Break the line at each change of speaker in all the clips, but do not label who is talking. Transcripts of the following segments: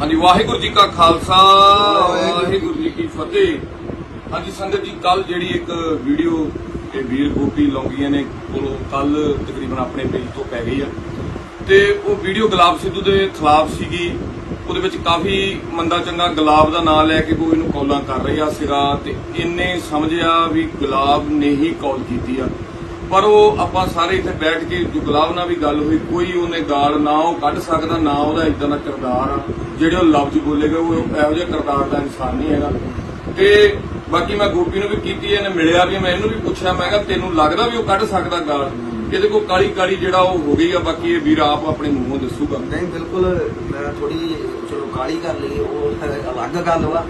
ਹਾਂਜੀ ਵਾਹਿਗੁਰੂ ਜੀ ਕਾ ਖਾਲਸਾ ਵਾਹਿਗੁਰੂ ਜੀ ਕੀ ਫਤਿਹ। ਹਾਂਜੀ ਸੰਗਤ ਜੀ ਕੱਲ ਜਿਹੜੀ ਇੱਕ ਵੀਡੀਓ ਇਹ ਵੀਰ ਗੋਪੀ ਲੌਂਗੀਆਂ ਨੇ ਕੋਲੋਂ ਕੱਲ ਤਕਰੀਬਨ ਆਪਣੇ ਪੇਜ ਤੋਂ ਪੈ ਗਈ ਆ। ਤੇ ਉਹ ਵੀਡੀਓ ਗੁਲਾਬ ਸਿੱਧੂ ਦੇ ਖਿਲਾਫ ਸੀਗੀ। ਉਹਦੇ ਵਿੱਚ ਕਾਫੀ ਮੰਦਾ ਚੰਗਾ ਗੁਲਾਬ ਦਾ ਨਾਮ ਲੈ ਕੇ ਕੋਈ ਇਹਨੂੰ ਕੌਲਾਂ ਕਰ ਰਿਹਾ ਸੀਗਾ ਤੇ ਇੰਨੇ ਸਮਝਿਆ ਵੀ ਗੁਲਾਬ ਨੇ ਹੀ ਕੌਲ ਕੀਤੀ ਆ। ਪਰ ਉਹ ਆਪਾਂ ਸਾਰੇ ਇੱਥੇ ਬੈਠ ਕੇ ਗੁਲਾਬ ਨਾਲ ਵੀ ਗੱਲ ਹੋਈ, ਕੋਈ ਉਹਨੇ ਗਾਲ ਨਾ ਉਹ ਕੱਢ ਸਕਦਾ, ਨਾ ਉਹਦਾ ਇਦਾਂ ਦਾ ਕਿਰਦਾਰ ਆ। ਜਿਹੜੇ ਉਹ ਲਫ਼ਜ਼ ਬੋਲੇਗਾ ਉਹ ਇਹੋ ਜਿਹਾ ਕਿਰਦਾਰ ਦਾ ਇਨਸਾਨ ਨਹੀਂ ਹੈਗਾ। ਤੇ ਬਾਕੀ ਮੈਂ ਗੋਪੀ ਨੂੰ ਵੀ ਕੀਤੀ, ਇਹਨੇ ਮਿਲਿਆ ਵੀ, ਮੈਂ ਇਹਨੂੰ ਵੀ ਪੁੱਛਿਆ, ਮੈਂ ਕਿਹਾ ਤੈਨੂੰ ਲੱਗਦਾ ਵੀ ਉਹ ਕੱਢ ਸਕਦਾ ਗਾਲ? ਇਹਦੇ ਕੋਲ ਕਾਲੀ ਕਾਲੀ ਜਿਹੜਾ ਉਹ ਹੋ ਗਈ ਆ, ਬਾਕੀ ਇਹ ਵੀਰ ਆਪ ਆਪਣੇ ਮੂੰਹੋਂ ਦੱਸੂਗਾ।
ਨਹੀਂ, ਬਿਲਕੁਲ, ਮੈਂ ਥੋੜੀ ਚਲੋ ਕਾਲੀ ਕਰ ਲਈ ਉਹ ਅਲੱਗ ਗੱਲ ਵਾ।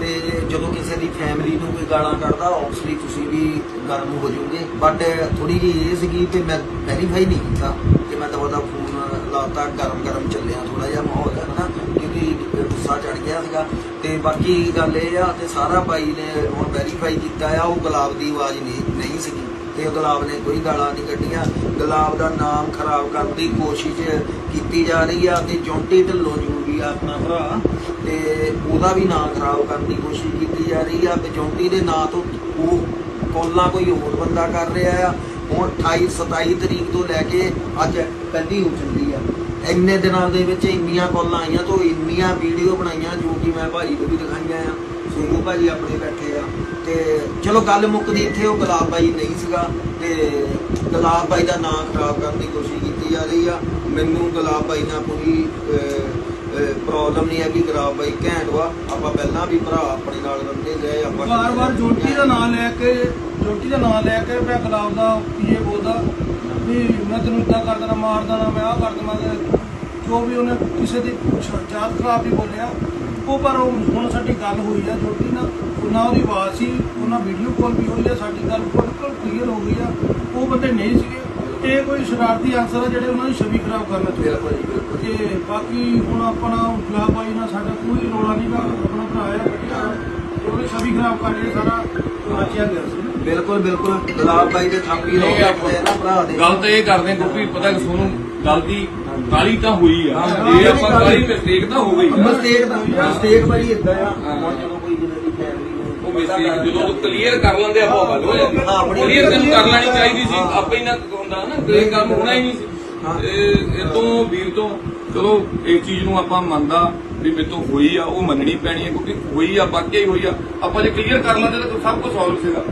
ਤੇ ਜਦੋਂ ਕਿਸੇ ਦੀ ਫੈਮਿਲੀ ਨੂੰ ਕੋਈ ਗਾਲਾਂ ਕੱਢਦਾ ਆਬਵੀਅਸਲੀ ਤੁਸੀਂ ਵੀ ਗਰਮ ਹੋ ਜਾਓਗੇ। ਬਟ ਥੋੜੀ ਜਿਹੀ ਇਹ ਸੀਗੀ ਤੇ ਮੈਂ ਵੈਰੀਫਾਈ ਨਹੀਂ ਕੀਤਾ ਕਿ ਮੈਂ ਦਵਾ ਦਾ ਫੋਨ ਲਾਤਾ ਗਰਮ ਗਰਮ ਚੱਲਿਆ ਥੋੜਾ ਜਿਹਾ ਮਾਹੌਲ ਹੈ ਨਾ, ਕਿਉਂਕਿ ਗੁੱਸਾ ਚੜ ਗਿਆ ਸੀਗਾ। ਤੇ ਬਾਕੀ ਗੱਲ ਇਹ ਆ ਤੇ ਸਾਰਾ ਬਾਈ ਨੇ ਹੁਣ ਵੈਰੀਫਾਈ ਕੀਤਾ ਆ, ਉਹ ਗੁਲਾਬ ਦੀ ਆਵਾਜ਼ ਨਹੀਂ ਨਹੀਂ ਸੀਗੀ। ਤੇ ਗੁਲਾਬ ਨੇ ਕੋਈ ਗਾਲਾਂ ਨਹੀਂ ਕੱਢੀਆਂ। ਗੁਲਾਬ ਦਾ ਨਾਮ ਖਰਾਬ ਕਰਨ ਦੀ ਕੋਸ਼ਿਸ਼ ਕੀਤੀ ਜਾ ਰਹੀ ਆ ਤੇ ਜੌਂਟੀ ਢਿੱਲੋਂ ਜੂਗੀ ਆ ਆਪਣਾ ਭਰਾ। ਤੇ ਉਹਦਾ ਵੀ ਨਾਂ ਖਰਾਬ ਕਰਨ ਦੀ ਕੋਸ਼ਿਸ਼ ਕੀਤੀ ਜਾ ਰਹੀ ਆ ਤੇ ਦੇ ਨਾਂ ਤੋਂ ਉਹ ਕੋਲਾ ਕੋਈ ਹੋਰ ਬੰਦਾ ਕਰ ਰਿਹਾ ਆ। ਹੁਣ 28 27 ਤਰੀਕ ਤੋਂ ਲੈ ਕੇ ਅੱਜ ਪਹਿਲੀ ਹੋ ਚੱਲੀ ਆ। ਇੰਨੇ ਦਿਨਾਂ ਦੇ ਵਿੱਚ ਇੰਨੀਆਂ ਕੋਲਾਂ ਆਈਆਂ ਤੋਂ ਇੰਨੀਆਂ ਵੀਡੀਓ ਬਣਾਈਆਂ ਜੋ ਕਿ ਮੈਂ ਭਾਜੀ ਨੂੰ ਵੀ ਦਿਖਾਈਆਂ ਆ। ਸੋਨੂ ਭਾਜੀ ਆਪਣੇ ਬੈਠੇ ਆ। ਤੇ ਚਲੋ ਗੱਲ ਮੁੱਕਦੀ ਇੱਥੇ, ਉਹ ਗੁਲਾਬ ਬਾਈ ਨਹੀਂ ਸੀਗਾ ਤੇ ਗੁਲਾਬ ਬਾਈ ਦਾ ਨਾਮ ਖਰਾਬ ਕਰਨ ਦੀ ਕੋਸ਼ਿਸ਼ ਕੀਤੀ ਜਾ ਰਹੀ ਆ। ਮੈਨੂੰ ਗੁਲਾਬ ਬਾਈ ਨਾਲ ਕੋਈ ਪ੍ਰੋਬਲਮ ਨਹੀਂ ਹੈ ਕਿ ਗੁਲਾਬ ਬਾਈ ਘੈਂਟ ਵਾ। ਆਪਾਂ ਪਹਿਲਾਂ ਵੀ ਭਰਾ ਆਪਣੇ ਨਾਲ ਰਹਿੰਦੇ ਗਏ ਆਪਾਂ
ਵਾਰ-ਵਾਰ ਜੋਟੀ ਦਾ ਨਾਮ ਲੈ ਕੇ ਜੋਟੀ ਦਾ ਨਾਮ ਲੈ ਕੇ ਮੈਂ ਗੁਲਾਬ ਦਾ ਪੀਏ ਬੋਲਦਾ? ਵੀ ਮੈਂ ਤੈਨੂੰ ਇਦਾਂ ਕਰ ਦੇਣਾ ਮਾਰ ਦੇਣਾ ਮੈਂ ਆਹ ਕਰ ਦੇਣਾ ਜੋ ਵੀ ਉਹਨੇ ਕਿਸੇ ਦੀ ਜਾਤ ਖਰਾਬ ਵੀ ਬੋਲਿਆ ਉਹ ਪਰ ਉਹ ਹੁਣ ਸਾਡੀ ਗੱਲ ਹੋਈ ਆ ਜੋਟੀ ਨਾਲ। ਉਹਨਾਂ ਉਹਦੀ ਆਵਾਜ਼ ਸੀ ਉਹਨਾਂ ਵੀਡੀਓ ਕਾਲ ਵੀ ਹੋਈ ਆ ਸਾਡੀ ਗੱਲ ਬਿਲਕੁਲ ਕਲੀਅਰ ਹੋ ਗਈ ਆ। ਉਹ ਬੰਦੇ ਨਹੀਂ ਸੀਗੇ। ਇਹ ਕੋਈ ਸ਼ਰਾਰਤੀ ਅਨਸਰ ਆ ਜਿਹੜੇ ਉਹਨਾਂ ਦੀ ਛਵੀ ਖਰਾਬ ਕਰਨਾ ਚਾਹੁੰਦੇ
ਬਿਲਕੁਲ ਜੀ, ਬਿਲਕੁਲ
ਤੇ ਬਾਕੀ ਹੁਣ ਆਪਣਾ ਬਾਈ ਨਾਲ ਸਾਡਾ ਕੋਈ ਰੋਲਾ ਨਹੀਂ ਗਾ ਆਪਣਾ ਭਰਾ ਆ ਵਧੀਆ ਉਹਨੇ ਛਵੀ ਖਰਾਬ ਕਰ ਲਈ ਸਾਰਾ ਰਚਿਆ ਗਿਆ ਸੀ।
ਬਿਲਕੁਲ ਬਿਲਕੁਲ। ਗੁਲਾਬ ਬਾਈ ਦੇ ਥਾਪੀ
ਨਹੀਂ
ਰੋ
ਆਪਾਂ-
ਕੇ ਨਾ ਭਰਾ ਦੇ।
ਗੱਲ ਤਾਂ ਇਹ ਕਰਦੇ ਗੋਪੀ ਪਤਾ ਕਿ ਸੋਨੂੰ ਗੱਲ ਦੀ ਕਾਲੀ ਤਾਂ ਹੋਈ ਆ।
ਹਾਂ,
ਇਹ ਆਪਾਂ ਕਾਲੀ ਮਿਸਟੇਕ ਤਾਂ ਹੋ ਗਈ। ਆ
ਮਸਟੇਕ ਦਾ ਮਸਟੇਕ ਭਾਈ ਇਦਾਂ ਆ।
ਮਿਸਟੇਕ ਜਦੋਂ ਉਹ ਕਲੀਅਰ ਕਰ ਲੈਂਦੇ ਆਪਾਂ ਗੱਲ ਹੋ ਜਾਂਦੀ
ਹਾਂ, ਆਪਣੀ-
ਕਲੀਅਰ ਤੈਨੂੰ ਕਰ ਲੈਣੀ ਚਾਹੀਦੀ ਸੀ। ਆਪੇ ਹੀ ਨਾ ਹੁੰਦਾ ਨਾ ਕਲੀਅਰ ਕੰਮ ਹੋਣਾ ਹੀ ਨਹੀਂ। ਸੀ। ਇਹ ਤੋਂ ਵੀਰ ਤੋਂ ਚਲੋ ਇਹ ਚੀਜ਼ ਨੂੰ ਆਪਾਂ ਮੰਨਦਾ ਵੀ ਮੇਰੇ ਤੋਂ ਹੋਈ ਆ ਉਹ ਮੰਨਣੀ ਪੈਣੀ ਹੈ ਕਿਉਂਕਿ ਹੋਈ ਆ ਵਾਕਿਆ ਹੀ ਹੋਈ ਆ। ਆਪਾਂ ਜੇ ਕਲੀਅਰ ਕਰ ਲੈਂਦੇ ਤਾਂ ਸਭ ਕੁਝ ਸੌਲਵ ਸੀਗਾ।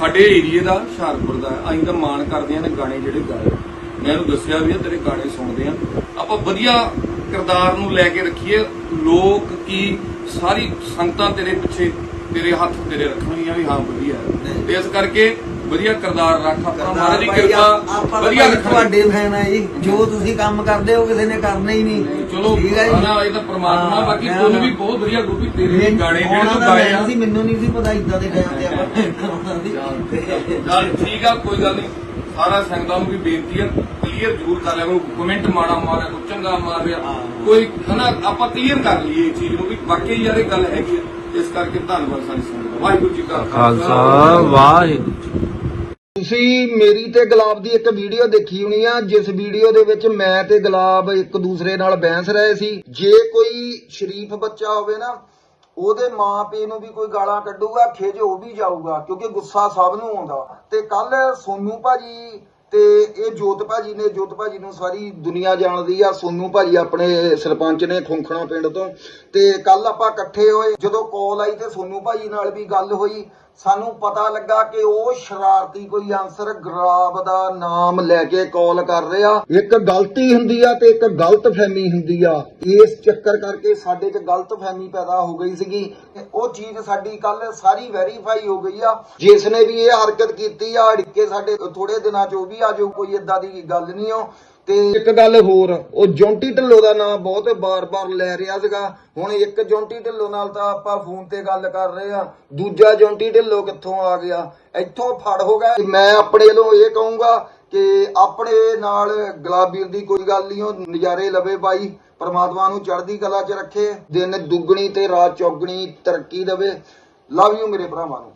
ਸਾਡੇ ਏਰੀਏ ਦਾ ਹੁਸ਼ਿਆਰਪੁਰ ਦਾ ਅਸੀਂ ਤਾਂ ਮਾਣ ਕਰਦੇ ਆ ਨੇ ਗਾਣੇ ਜਿਹੜੇ ਗਾਏ। ਮੈਂ ਇਹਨੂੰ ਦੱਸਿਆ ਵੀ ਆ ਤੇਰੇ ਗਾਣੇ ਸੁਣਦੇ ਆ। ਆਪਾਂ ਵਧੀਆ ਕਿਰਦਾਰ ਨੂੰ ਲੈ ਕੇ ਰੱਖੀਏ। ਲੋਕ ਕੀ ਸਾਰੀ ਸੰਗਤਾਂ ਤੇਰੇ ਪਿੱਛੇ ਤੇਰੇ ਹੱਥ ਤੇਰੇ ਰੱਖਣਗੀਆਂ ਵੀ ਹਾਂ ਵਧੀਆ। ਤੇ ਇਸ ਕਰਕੇ ਵਧੀਆ ਕਿਰਦਾਰ ਰੱਖ ਆਪਣਾ ਮਹਾਰਾਜ ਦੀ ਕਿਰਪਾ ਵਧੀਆ
ਤੁਹਾਡੇ ਫੈਨ ਆ ਜੀ। ਜੋ ਤੁਸੀਂ ਕੰਮ ਕਰਦੇ ਹੋ ਕਿਸੇ ਨੇ ਕਰਨਾ ਹੀ ਨਹੀਂ।
ਚਲੋ
ਠੀਕ ਹੈ ਜੀ?
ਨਾ ਇਹ ਤਾਂ ਪ੍ਰਮਾਤਮਾ ਬਾਕੀ ਤੁਹਾਨੂੰ ਵੀ ਬਹੁਤ ਵਧੀਆ ਗੋਪੀ ਤੇਰੇ ਗਾਣੇ ਜਿਹੜੇ ਤੂੰ ਗਾਏ ਆ।
ਸੀ ਮੈਨੂੰ ਨਹੀਂ ਸੀ ਪਤਾ ਇਦਾਂ ਦੇ ਟਾਈਮ ਤੇ ਆਪਾਂ
ਚੱਲ ਠੀਕ ਆ ਕੋਈ ਗੱਲ ਨਹੀਂ। ਸਾਰਾ ਸੰਗਤਾਂ ਨੂੰ ਵੀ ਬੇਨਤੀ ਹੈ ਕਲੀਅਰ ਜ਼ਰੂਰ ਕਰ ਲਿਆ ਕਰੋ ਕਮੈਂਟ ਮਾੜਾ ਮਾਰਿਆ ਕੋਈ ਚੰਗਾ ਮਾਰਿਆ। ਕੋਈ ਹਨਾ ਆਪਾਂ ਕਲੀਅਰ ਕਰ ਲਈਏ ਇਹ ਚੀਜ਼ ਨੂੰ ਵੀ ਵਾਕਈ ਯਾਰ ਇਹ ਗੱਲ ਹੈਗੀ ਇਸ ਕਰਕੇ ਧੰਨਵਾਦ ਸਾਰੀ ਸੰਗਤ ਦਾ। ਵਾਹਿਗੁਰੂ ਜੀ ਕਾ
ਖਾਲਸਾ। ਵਾਹਿਗੁਰੂ ਜੀ
ਤੁਸੀਂ ਮੇਰੀ ਤੇ ਗੁਲਾਬ ਦੀ ਇੱਕ ਵੀਡੀਓ ਦੇਖੀ ਹੋਣੀ ਆ ਜਿਸ ਵੀਡੀਓ ਦੇ ਵਿੱਚ ਮੈਂ ਤੇ ਗੁਲਾਬ ਇੱਕ ਦੂਸਰੇ ਨਾਲ ਬਹਿਸ ਰਹੇ ਸੀ। ਜੇ ਕੋਈ ਸ਼ਰੀਫ ਬੱਚਾ ਹੋਵੇ ਨਾ ਉਹਦੇ ਮਾਪੇ ਨੂੰ ਵੀ ਕੋਈ ਗਾਲਾਂ ਕੱਢੂਗਾ ਖਿਜ ਉਹ ਵੀ ਜਾਊਗਾ ਕਿਉਂਕਿ ਗੁੱਸਾ ਸਭ ਨੂੰ ਆਉਂਦਾ। ਤੇ ਕੱਲ ਸੋਨੂ ਭਾਜੀ ਤੇ ਇਹ ਜੋਤ ਭਾਜੀ ਨੇ, ਜੋਤ ਭਾਜੀ ਨੂੰ ਸਾਰੀ ਦੁਨੀਆ ਜਾਣਦੀ ਆ, ਸੋਨੂ ਭਾਜੀ ਆਪਣੇ ਸਰਪੰਚ ਨੇ ਖੁੰਖਣਾ ਪਿੰਡ ਤੋਂ। ਤੇ ਕੱਲ ਆਪਾਂ ਇਕੱਠੇ ਹੋਏ, ਜਦੋਂ ਕਾਲ ਆਈ ਤੇ ਸੋਨੂ ਭਾਜੀ ਨਾਲ ਵੀ ਗੱਲ ਹੋਈ। ਸਾਨੂੰ ਪਤਾ ਲੱਗਾ ਕਿ ਉਹ ਸ਼ਰਾਰਤੀ ਕੋਈ ਆਨਸਰ ਗਰਾਬ ਦਾ ਨਾਮ ਲੈ ਕੇ ਕਾਲ ਕਰ ਰਿਹਾ। ਇੱਕ ਗਲਤੀ ਹੁੰਦੀ ਆ ਤੇ ਇੱਕ ਗਲਤ ਫਹਿਮੀ ਹੁੰਦੀ ਆ। ਇਸ ਚੱਕਰ ਕਰਕੇ ਸਾਡੇ 'ਚ ਗਲਤ ਫਹਿਮੀ ਪੈਦਾ ਹੋ ਗਈ ਸੀਗੀ। ਤੇ ਉਹ ਚੀਜ਼ ਸਾਡੀ ਕੱਲ ਸਾਰੀ ਵੈਰੀਫਾਈ ਹੋ ਗਈ ਆ। ਜਿਸ ਨੇ ਵੀ ਇਹ ਹਰਕਤ ਕੀਤੀ ਆ, ਅੜਕੇ ਸਾਡੇ ਥੋੜੇ ਦਿਨਾਂ 'ਚ ਉਹ ਵੀ ਆ ਜਾਊ ਕੋਈ ਏਦਾਂ ਦੀ ਗੱਲ ਨਹੀਂ ਓ ਤੇ ਇੱਕ ਗੱਲ ਹੋਰ, ਉਹ ਜੌਂਟੀ ਢਿੱਲੋਂ ਦਾ ਨਾਮ ਬਹੁਤ ਬਾਰ-ਬਾਰ ਲੈ ਰਿਹਾ ਸੀਗਾ। ਹੁਣ ਇੱਕ ਜੌਂਟੀ ਢਿੱਲੋਂ ਨਾਲ ਤਾਂ ਆਪਾਂ ਫੋਨ ਤੇ ਗੱਲ ਕਰ ਰਹੇ ਆ ਦੂਜਾ ਜੌਂਟੀ ਢਿੱਲੋਂ ਕਿੱਥੋਂ ਆ ਗਿਆ? ਇੱਥੋਂ ਫੜ ਹੋ ਗਿਆ। ਮੈਂ ਆਪਣੇ ਵੱਲੋਂ ਇਹ ਕਹੂੰਗਾ ਕਿ ਆਪਣੇ ਨਾਲ ਗੁਲਾਬੀਰ ਦੀ ਕੋਈ ਗੱਲ ਨਹੀਂ, ਉਹ ਨਜ਼ਾਰੇ ਲਵੇ ਬਾਈ। ਪਰਮਾਤਮਾ ਨੂੰ ਚੜ੍ਹਦੀ ਕਲਾ 'ਚ ਰੱਖੇ, ਦਿਨ ਦੁੱਗਣੀ ਤੇ ਰਾਤ ਚੌਗਣੀ ਤਰੱਕੀ ਦੇਵੇ। ਲਵ ਯੂ ਮੇਰੇ ਭਰਾਵਾਂ ਨੂੰ।